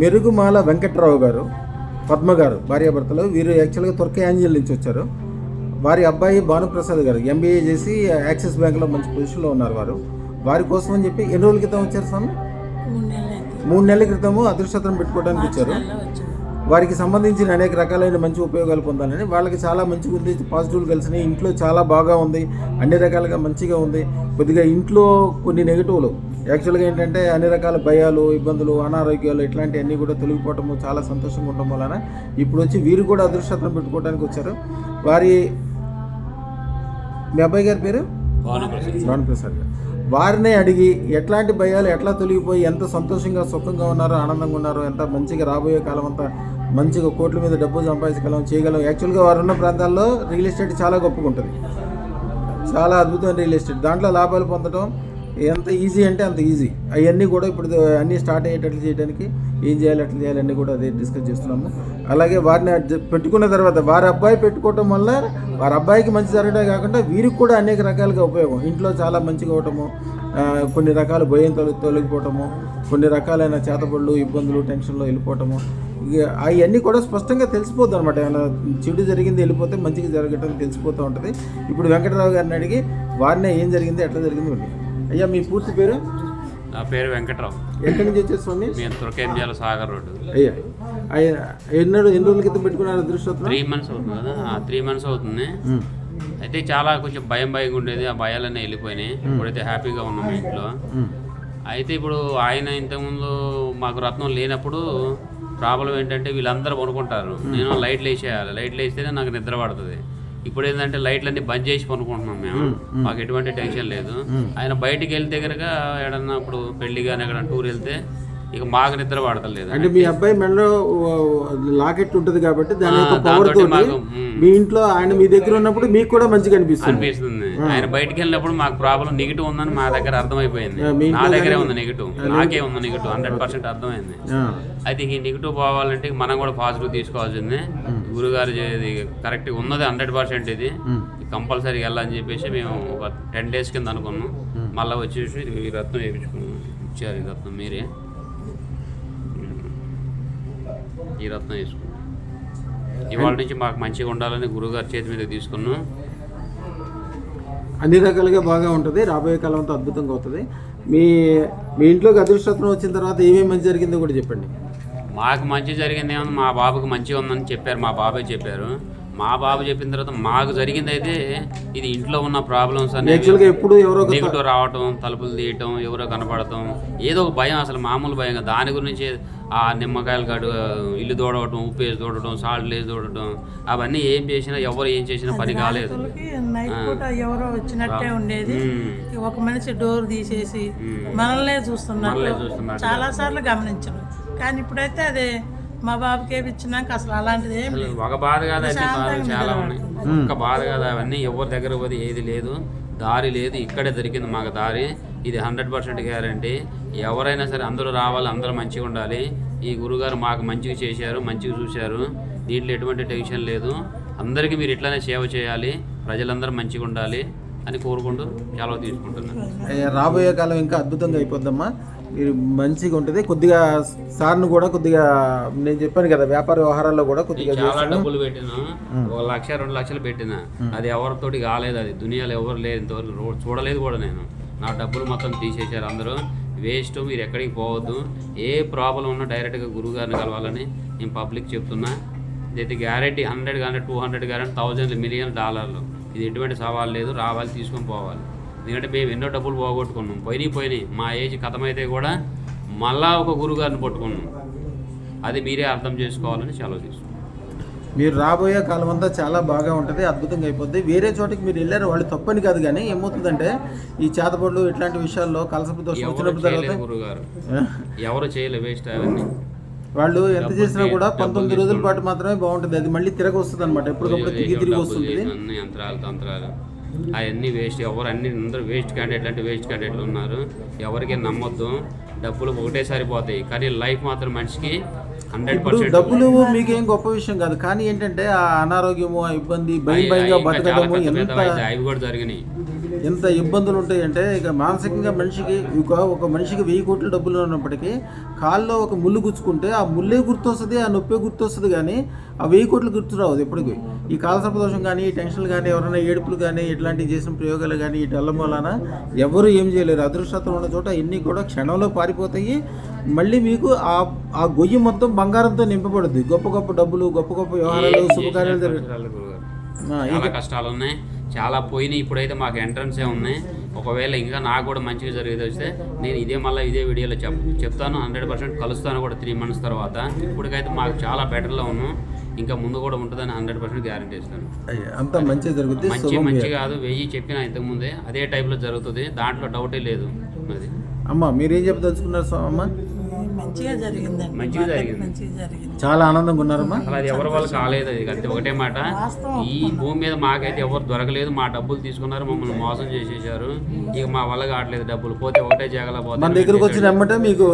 మెరుగుమాల వెంకట్రావు గారు పద్మ గారు భార్యాభర్తలు వీరు యాక్చువల్గా తుర్క యాంజల్ నుంచి వచ్చారు. వారి అబ్బాయి భానుప్రసాద్ గారు ఎంబీఏ చేసి యాక్సిస్ బ్యాంక్లో మంచి పొజిషన్లో ఉన్నారు వారు. వారి కోసం అని చెప్పి ఎన్ని రోజుల క్రితం వచ్చారు స్వామి? మూడు నెలలు క్రితము అదృష్టం పెట్టుకోవడానికి వచ్చారు. వారికి సంబంధించిన అనేక రకాలైన మంచి ఉపయోగాలు పొందాలని వాళ్ళకి చాలా మంచిగా ఉంది పాజిటివ్లు కలిసినాయి ఇంట్లో చాలా బాగా ఉంది అన్ని రకాలుగా మంచిగా ఉంది. కొద్దిగా ఇంట్లో కొన్ని నెగిటివ్లు యాక్చువల్గా ఏంటంటే అన్ని రకాల భయాలు ఇబ్బందులు అనారోగ్యాలు ఇట్లాంటివన్నీ కూడా తొలగిపోవటము చాలా సంతోషంగా ఉండడం వలన ఇప్పుడు వచ్చి వీరు కూడా అదృష్టం పెట్టుకోవడానికి వచ్చారు. వారి మీ అబ్బాయి గారి పేరు? భానుప్రసాద్. గారు. వారినే అడిగి ఎట్లాంటి భయాలు ఎట్లా తొలగిపోయి ఎంత సంతోషంగా సుఖంగా ఉన్నారో ఆనందంగా ఉన్నారో ఎంత మంచిగా రాబోయే కాలం అంతా మంచిగా కోట్ల మీద డబ్బు సంపాదించగలం చేయగలం. యాక్చువల్గా వారు ఉన్న ప్రాంతాల్లో రియల్ ఎస్టేట్ చాలా గొప్పగా ఉంటుంది. చాలా అద్భుతమైన రియల్ ఎస్టేట్. దాంట్లో లాభాలు పొందడం ఎంత ఈజీ అంటే అంత ఈజీ అవన్నీ కూడా ఇప్పుడు అన్నీ స్టార్ట్ అయ్యేటట్లు చేయడానికి ఏం చేయాలి ఎట్లా చేయాలి అన్నీ కూడా అదే డిస్కస్ చేస్తున్నాము. అలాగే వారిని పెట్టుకున్న తర్వాత వారి అబ్బాయి పెట్టుకోవటం వల్ల వారి అబ్బాయికి మంచి జరగడమే కాకుండా వీరికి కూడా అనేక రకాలుగా ఉపయోగం. ఇంట్లో చాలా మంచిగా అవటము కొన్ని రకాల భయం తొలగి తొలగిపోవటము కొన్ని రకాలైన చేతబడులు ఇబ్బందులు టెన్షన్లో వెళ్ళిపోవటము. ఇక అవన్నీ కూడా స్పష్టంగా తెలిసిపోద్ది అనమాట ఏమైనా చెడు జరిగింది వెళ్ళిపోతే మంచిగా జరగటం తెలిసిపోతూ ఉంటుంది. ఇప్పుడు వెంకటరావు గారిని అడిగి వారినే ఏం జరిగింది ఎట్లా జరిగింది అయ్యా మీ పూర్తి పేరు? నా పేరు వెంకట్రావు. ఎక్కడి నుంచి వచ్చారు స్వామి? మేము తురకేంజాల సాగర్ రోడ్డు. అయ్యా అయ్యా ఎన్నడు ఎన్ని రోజుల క్రితం పెట్టుకున్నారు అదృష్టం త్రీ మంత్స్ అవుతుంది కదా? త్రీ మంత్స్ అవుతుంది. అయితే చాలా కొంచెం భయం భయంగా ఉండేది ఆ భయాలన్నీ వెళ్ళిపోయినాయి. ఇప్పుడైతే హ్యాపీగా ఉన్నాం ఇంట్లో. అయితే ఇప్పుడు ఆయన ఇంతకుముందు మాకు రత్నం లేనప్పుడు ప్రాబ్లం ఏంటంటే వీళ్ళందరూ పనుకుంటారు నేను లైట్లు వేసేయాలి లైట్లు వేస్తేనే నాకు నిద్ర పడుతుంది. ఇప్పుడు ఏంటంటే లైట్లన్నీ బంద్ చేసి పనుకుంటున్నాం మేము. మాకు ఎటువంటి టెన్షన్ లేదు. ఆయన బయటికి వెళ్తే కనుక ఏడన్నా ఇప్పుడు పెళ్ళి కానీ ఎక్కడ టూర్ వెళ్తే ఇక మాకు నిద్ర పడతలేదు అంటే మీ అబ్బాయి మెడలో లాకెట్ ఉంటుంది కాబట్టి దాని యొక్క ఆ, పవర్ దాంతోటి తోటి మాకు, మ్. ఇంట్లో ఆయన మీ దగ్గర ఉన్నప్పుడు మీకు కూడా మంచిగా అనిపిస్తుంది. అనిపిస్తుంది. ఆయన బయటికి వెళ్ళినప్పుడు మాకు ప్రాబ్లం నెగిటివ్ ఉందని మా దగ్గర అర్థమైపోయింది. నా దగ్గరే ఉంది నెగిటివ్ నాకే ఉంది నెగిటివ్ హండ్రెడ్ పర్సెంట్ అర్థమైంది. అయితే ఈ నెగిటివ్ పోవాలంటే మనం కూడా పాజిటివ్ తీసుకోవాల్సిందే. గురుగారు చేది కరెక్ట్గా ఉన్నది హండ్రెడ్ పర్సెంట్ ఇది. కంపల్సరీ వెళ్ళాలని చెప్పేసి మేము ఒక టెన్ డేస్ కింద అనుకున్నాం. మళ్ళీ వచ్చేసి ఇది ఈ రత్నం వేయించుకున్నాం. ఇచ్చారు ఈ రత్నం మీరే. ఈ రత్నం వేసుకున్నాం. ఇవాళ నుంచి మాకు మంచిగా ఉండాలని గురుగారి చేతి మీద తీసుకున్నాం. అన్ని రకాలుగా బాగా ఉంటుంది. రాబోయే కాలం అంతా అద్భుతంగా అవుతుంది. మీ మీ ఇంట్లోకి అదృష్టత్వం వచ్చిన తర్వాత ఏమేమి మంచి జరిగిందో కూడా చెప్పండి. మాకు మంచి జరిగింది ఏమన్నా మా బాబుకి మంచిగా ఉందని చెప్పారు మా బాబాయ్ చెప్పారు. మా బాబు చెప్పిన తర్వాత మాకు జరిగింది అయితే ఇది ఇంట్లో ఉన్న ప్రాబ్లమ్స్ యాక్చువల్గా ఎప్పుడు ఎవరో నెగిటివ్ రావటం తలుపులు తీయటం ఎవరో కనపడటం ఏదో ఒక భయం అసలు మామూలు భయం కాదు. దాని గురించి ఆ నిమ్మకాయలు కాడు ఇల్లు దూడవటం ఉప్పు వేసి దూడటం సాల్ట్ వేసి దూడటం అవన్నీ ఏం చేసినా ఎవరు ఏం చేసినా పని కాలేదు రాత్రులకి నైట్ పూట ఎవరో వచ్చినట్టే ఉండేది. ఒక మనిషి డోర్ తీసేసి. మనల్నే చూస్తున్నట్టు. చాలా సార్లు గమనించను కానీ ఇప్పుడైతే అదే మా బాబుకి ఏపిచ్చినాక అసలు అలాంటిది ఏం అసలు లేదు. ఒక బాధ కాదు అన్ని బాధలు ప్రశాంతంగా చాలా ఉన్నాయి. ఒక్క బాధ కాదు అవన్నీ ఎవరి దగ్గర పోతే ఏది లేదు. దారి లేదు ఇక్కడే దొరికింది మాకు దారి. ఇది హండ్రెడ్ పర్సెంట్ గ్యారంటీ. ఎవరైనా సరే అందరూ రావాలి అందరూ మంచిగా ఉండాలి. ఈ గురుగారు మాకు మంచిగా చేశారు మంచిగా చూశారు. దీంట్లో ఎటువంటి టెన్షన్ లేదు. అందరికీ మీరు ఇట్లానే సేవ చేయాలి. ప్రజలందరూ మంచిగా ఉండాలి. అని కోరుకుంటూ సెలవు తీసుకుంటున్నాను. రాబోయే కాలం ఇంకా అద్భుతంగా అయిపోద్దమ్మా. మీరు మంచిగా ఉంటుంది. కొద్దిగా సార్ను కూడా కొద్దిగా నేను చెప్పాను కదా వ్యాపార వ్యవహారాల్లో కూడా కొద్దిగా చాలా డబ్బులు పెట్టినా ఒక లక్ష రెండు లక్షలు పెట్టిన అది ఎవరితోటి కాలేదు అది దునియాలో ఎవరు లేదు ఇంతవరకు. రో- చూడలేదు కూడా నేను. నా డబ్బులు మొత్తం తీసేశారు అందరూ. వేస్ట్ మీరు ఎక్కడికి పోవద్దు. ఏ ప్రాబ్లం ఉన్నా డైరెక్ట్గా గురువు గారిని కలవాలని నేను పబ్లిక్ చెప్తున్నా. ఇదైతే guarantee hundred hundred two hundred guarantee thousand million డాలర్లు. ఇది ఎటువంటి సవాల్ లేదు రావాలి తీసుకొని పోవాలి. ఎందుకంటే మేము ఎన్నో డబ్బులు పోగొట్టుకున్నాం. పోయినాయి పోయినాయి. మా ఏజ్ కథమైతే కూడా మళ్ళా ఒక గురుగారిని పట్టుకున్నాం. అది మీరే అర్థం చేసుకోవాలని సెలవు తీసుకున్నాం. మీరు రాబోయే కాలం అంతా చాలా బాగా ఉంటుంది అద్భుతంగా అయిపోద్ది. వేరే చోటికి మీరు వెళ్ళారు వాళ్ళు తప్పని కాదు కానీ ఏమవుతుందంటే ఈ చేతబడులు ఇట్లాంటి విషయాల్లో కలసపు దోషం ఎవరు వచ్చినప్పుడు తర్వాత చేయలేదు వేస్ట్ అవన్నీ. వాళ్ళు ఎంత చేసినా కూడా పంతొమ్మిది రోజుల. పాటు మాత్రమే బాగుంటుంది. అది మళ్ళీ తిరగ వస్తుంది అనమాట ఎప్పటికప్పుడు తిరిగి తిరిగి వస్తుంది అన్ని యంత్రాలు తంత్రాలు. అవన్నీ వేస్ట్ ఎవరు అన్ని అందరూ వేస్ట్ క్యాండిడేట్లు అంటే వేస్ట్ క్యాండిడేట్లు ఉన్నారు. ఎవరికి నమ్మొద్దు. డబ్బులు ఒకటే సరిపోతాయి కానీ లైఫ్ మాత్రం మనిషికి హండ్రెడ్ పర్సెంట్ డబ్బులు మీకేం గొప్ప విషయం కాదు. కానీ ఏంటంటే ఆ అనారోగ్యము ఆ ఇబ్బంది భయం భయంగా బతకడము అవి కూడా జరిగినాయి. ఎంత ఇబ్బందులు ఉంటాయంటే ఇక మానసికంగా మనిషికి ఒక ఒక మనిషికి వెయ్యి కోట్ల డబ్బులు ఉన్నప్పటికీ కాల్లో ఒక ముళ్ళు గుచ్చుకుంటే ఆ ముల్లే గుర్తొస్తుంది ఆ నొప్పే గుర్తొస్తుంది కానీ ఆ వెయ్యి కోట్లు గుర్తు రావు ఎప్పటికీ. ఈ కాలసర్పదోషం కానీ ఈ టెన్షన్లు కానీ ఎవరైనా ఏడుపులు కానీ ఇట్లాంటివి చేసిన ప్రయోగాలు కానీ ఇటు అల్లం వలన ఎవరు ఏం చేయలేరు. అదృష్టం ఉన్న చోట ఎన్ని కూడా క్షణంలో పారిపోతాయి. మళ్ళీ మీకు ఆ ఆ గొయ్యి మొత్తం బంగారంతో నింపబడుద్ది. గొప్ప గొప్ప డబ్బులు గొప్ప గొప్ప వ్యవహారాలు శుభకార్యాలు జరుగుతాయి కష్టాలు ఉన్నాయి చాలా పోయినాయి ఇప్పుడైతే మాకు ఎంట్రన్సే ఉన్నాయి. ఒకవేళ ఇంకా నాకు కూడా మంచిగా జరిగేది వస్తే నేను ఇదే మళ్ళీ ఇదే వీడియోలో చెప్ చెప్తాను. హండ్రెడ్ పర్సెంట్ కలుస్తాను కూడా త్రీ మంత్స్ తర్వాత. ఇప్పటికైతే మాకు చాలా బెటర్లో ఉన్నాం. ఇంకా ముందు కూడా ఉంటుందని హండ్రెడ్ పర్సెంట్ గ్యారంటీ ఇస్తాను. అంతా మంచి శుభం మంచి చేయాలి. కాదు వెయ్యి చెప్పిన ఇంతకుముందే అదే టైప్లో జరుగుతుంది. దాంట్లో డౌటే లేదు అది అమ్మ మీరేం చెప్పదలుచుకున్నారు స్వామి అమ్మ? మంచిగా జరిగిందండి. మంచిగా జరిగింది. మంచిగా జరిగింది. చాలా ఆనందంగా ఉన్నారమ్మా అసలు అది ఎవరి వల్ల కాలేదు అది అంతే ఒకటే మాట. ఈ భూమి మీద మాకైతే ఎవరు దొరకలేదు మా డబ్బులు తీసుకున్నారు మమ్మల్ని మోసం చేసేసారు ఇక మా వల్ల కావట్లేదు డబ్బులు పోతే ఒకటే జాగల మన పోతే దగ్గరకు వచ్చిన ఎమ్మటే మీకు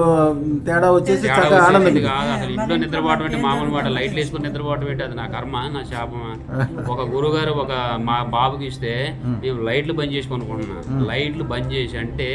తేడా వచ్చేసి చక్కగా ఆనందం. కాదు అసలు ఇంట్లో నిద్రపోవటం అంటే మామూలు మాట. లైట్లు వేసుకుని నిద్రపోవటం ఏంటి? అది నా కర్మ నా శాపమా? ఒక గురుగారు ఒక మా బాబుకి ఇస్తే మేము లైట్లు బంద్ చేసి కొనుక్కుంటున్నాం. లైట్లు బంద్ చేసి అంటే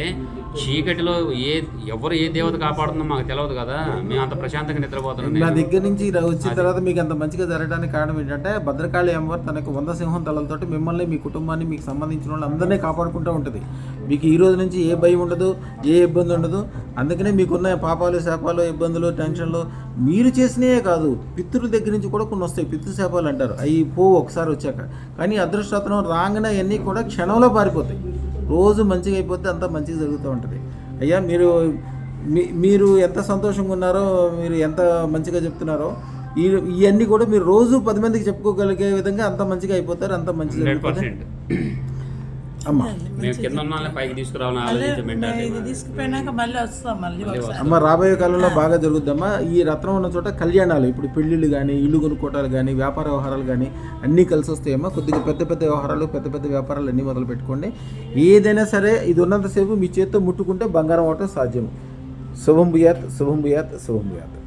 చీకటిలో ఏ ఎవరు ఏ దేవత కాపాడుతుందో మాకు తెలియదు కదా. మేము అంత ప్రశాంతంగా నిద్రపోతున్నాం నా. దగ్గర నుంచి ఇలా వచ్చిన తర్వాత మీకు అంత మంచిగా జరగడానికి కారణం ఏంటంటే భద్రకాళి అమ్మవారు తనకు వంద సింహం తలలతోటి మిమ్మల్ని మీ కుటుంబాన్ని మీకు సంబంధించిన వాళ్ళు అందరినీ కాపాడుకుంటూ ఉంటుంది. మీకు ఈ రోజు నుంచి ఏ భయం ఉండదు ఏ ఇబ్బంది ఉండదు. అందుకనే మీకున్న పాపాలు శాపాలు ఇబ్బందులు టెన్షన్లు మీరు చేసినవే కాదు పితృల దగ్గర నుంచి కూడా కొన్ని వస్తాయి. పితృశాపాలు అంటారు. అవి పోవు ఒకసారి వచ్చాక. కానీ అదృష్టం రాగానే అన్నీ కూడా క్షణంలో పారిపోతాయి. రోజు మంచిగా అయిపోతే అంతా మంచిగా జరుగుతూ ఉంటుంది. అయ్యా మీరు మీ- మీరు ఎంత సంతోషంగా ఉన్నారో మీరు ఎంత మంచిగా చెప్తున్నారో ఈ ఇవన్నీ కూడా మీరు రోజు పది మందికి చెప్పుకోగలిగే విధంగా అంత మంచిగా అయిపోతారు అంత మంచిగా మేము కింద ఉన్న వాళ్ళని పైకి తీసుకురావాలని అదే ఆలోచించే mentality ఇది మాది. తీసుకుపోయినాక మళ్ళీ వస్తాం మళ్ళీ ఒకసారి అమ్మ రాబోయే కాలంలో బాగా జరుగుద్దమ్మా. ఈ రత్నం ఉన్న చోట కళ్యాణాలు ఇప్పుడు పెళ్ళిళ్ళు కానీ ఇల్లు కొనుక్కోవటాలు కానీ వ్యాపార వ్యవహారాలు కానీ అన్నీ కలిసి వస్తాయమ్మా. కొద్దిగా పెద్ద పెద్ద వ్యవహారాలు పెద్ద పెద్ద వ్యాపారాలు అన్నీ మొదలు పెట్టుకోండి. ఏదైనా సరే ఇది ఉన్నంతసేపు మీ చేత్తో ముట్టుకుంటే బంగారం అవటం సాధ్యం శుభం భూయాత్ శుభం భూయాత్ శుభం భూయాత్.